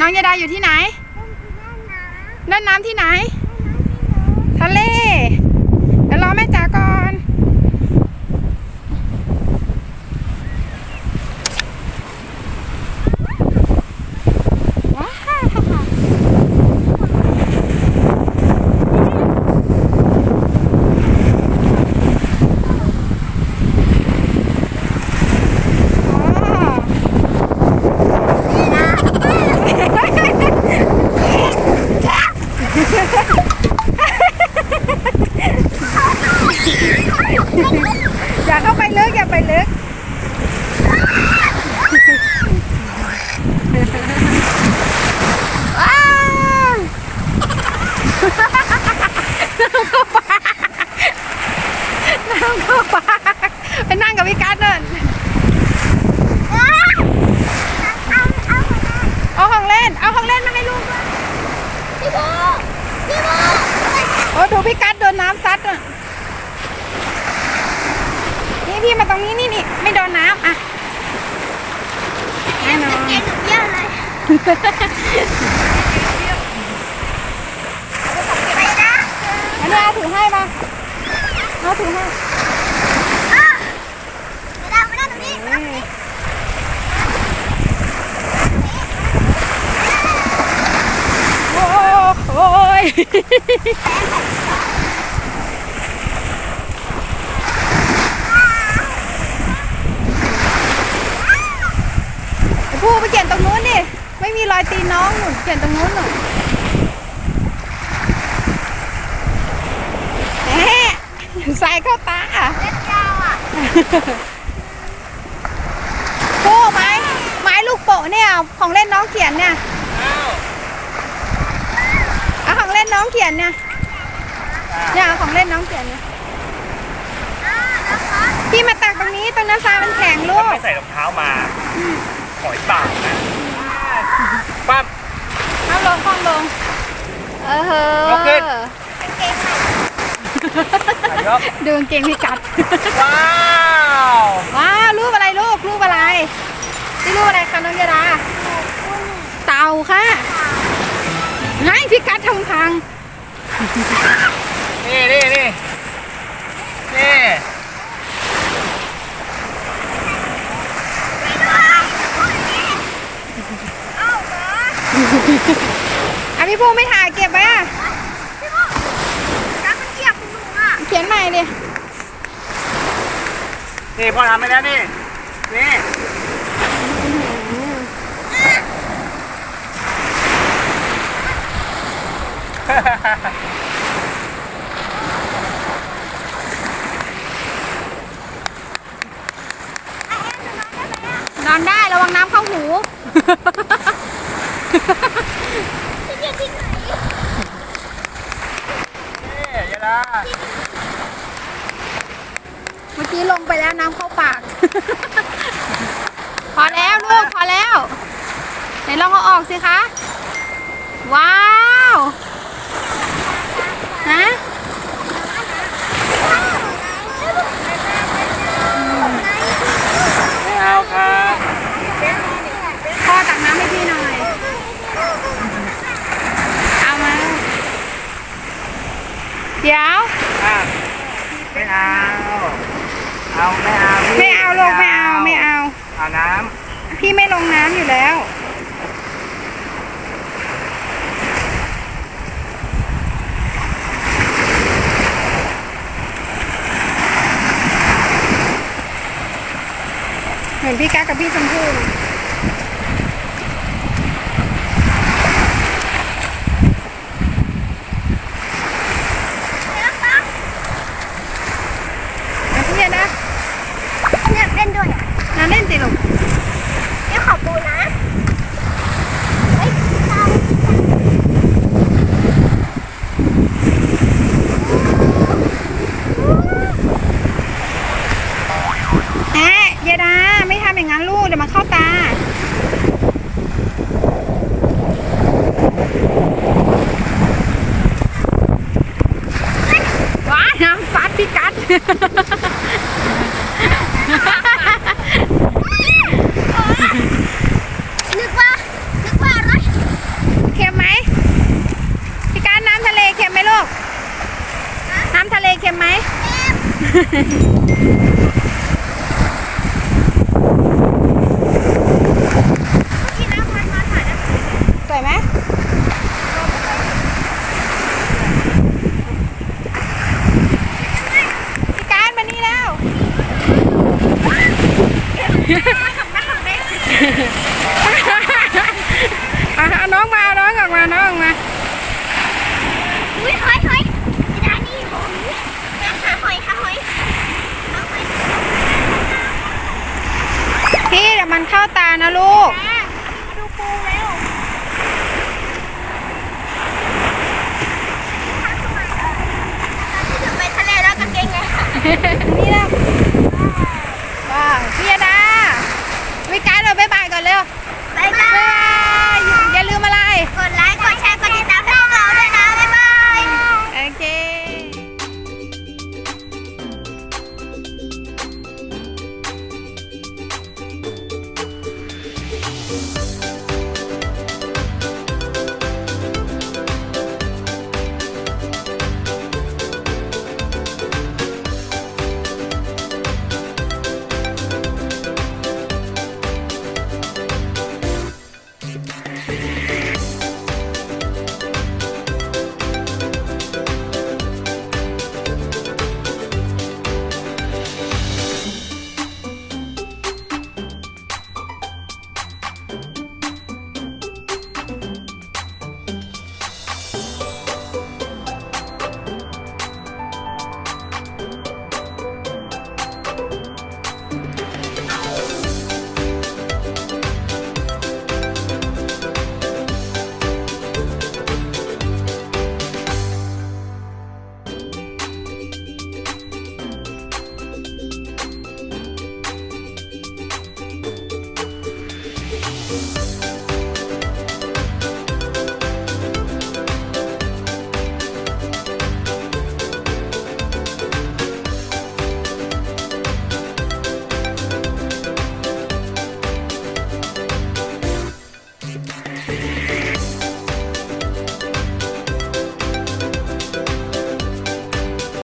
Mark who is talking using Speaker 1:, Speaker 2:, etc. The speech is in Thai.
Speaker 1: น้องยาดาอยู่ที่ไหน เล่นน้ำที่ไหน ทะเล เดี๋ยวรอแม่จ๋าก่อน ว้าวว้าว อย่าเข้าไปลึกอย่าไปลึกว้าวน้ำเข้าปากไปนั่งกับพี่กัสเนินเอาของเล่น เอาของเล่นมาให้ลูกด้วยโอ้ดูพี่กัสโดนน้ำซัดอะนี่ พี่มาตรงนี้นี่นี่ไม่โดนน้ำอะแน่นอนอันนี้เอาถือให้มาเอาถือให้โอ้โอ้ยไอ้ผู้ไปเขียนตรงนู้นดิไม่มี รอยตีนน้องหนูเขียนตรงนู้นหนูแหมใส่เข้าตาผู้ไม้ไม้ลูกโป่เนี่ย ของเล่นน้องเขียนเนี่ยเอาของเล่นน้องเขียนเนี่ยเนี่ยเอาของเล่นน้องเขียนเนี่ยพี่มาตักตรงนี้ตรงนั้นทรายมันแข็งลูก
Speaker 2: ไม่ใส่รองเท้ามาหอยบาปนะ ปั๊บ
Speaker 1: เอาลงข้างลง เออเฮ้
Speaker 2: ยกขึ้นยก
Speaker 1: ดูกางเกงพี่กัด
Speaker 2: ว้าว
Speaker 1: ว้าวรูปอะไรลูกรูปอะไรนี่รูปอะไรคะน้องยาดาเต่าค่ะไงพี่กัดทำพัง
Speaker 2: นี่นี่นี่นี่
Speaker 1: อะพี่ภูไม่ถ่ายเก็บไว้อะเขียนใหม่เลย
Speaker 2: นี่พ่อทำไปแล้วนี่ นี่
Speaker 1: นอนได้ระวังน้ำเข้าหู
Speaker 2: นี่ยาดา
Speaker 1: เมื่อ กี้ลงไปแล้วน้ำเข้าปาก พอแล้วลูกพอแล้วไหนลองเอาออกสิคะ ว้าวฮะ
Speaker 2: ไม่เอาครับ
Speaker 1: พ่อตักน้ำให้พี่หน่อย เอามา เดี๋ยว
Speaker 2: อะไม่เอา เอาไม่เอาพี่
Speaker 1: ไม่เอาลูกไม่เอาไม่เอา
Speaker 2: เอาน้
Speaker 1: พี่ไม่ลงน้ำอยู่แล้ว เหมือนพี่กั๊กกับพี่ชมพู่เลยอะพี่เย็นนะ
Speaker 3: อยากเล่นด้วยอะ
Speaker 1: น้ำเล่นสิลูก
Speaker 3: เดี๋ยวขอปูนะเฮ้ยตาม
Speaker 1: แอะยายดา ไม่ทำอย่างนั้นลูก เดี๋ยวมันเข้าตา ว้ายน้ำซัดพี่กัด
Speaker 3: นึกว่า นึกว่าอะไร มาของแม่
Speaker 1: อะเอาน้องมาเอาน้องออกมาน้องออกมา
Speaker 3: อุ้ยหอยหอยดานี่หอยหาหอยหาหอยหาหอย
Speaker 1: พี่เดี๋ยวมันเข้าตานะลูก
Speaker 3: มาดูปูเร็วถึงไปทะเลแล้วกางเกงไง
Speaker 1: นี่แหละว้าวพี่ยดาวิการเราบ๊ายบายก่อนเร็ว
Speaker 3: บ๊ายบา
Speaker 1: บ๊ายบาย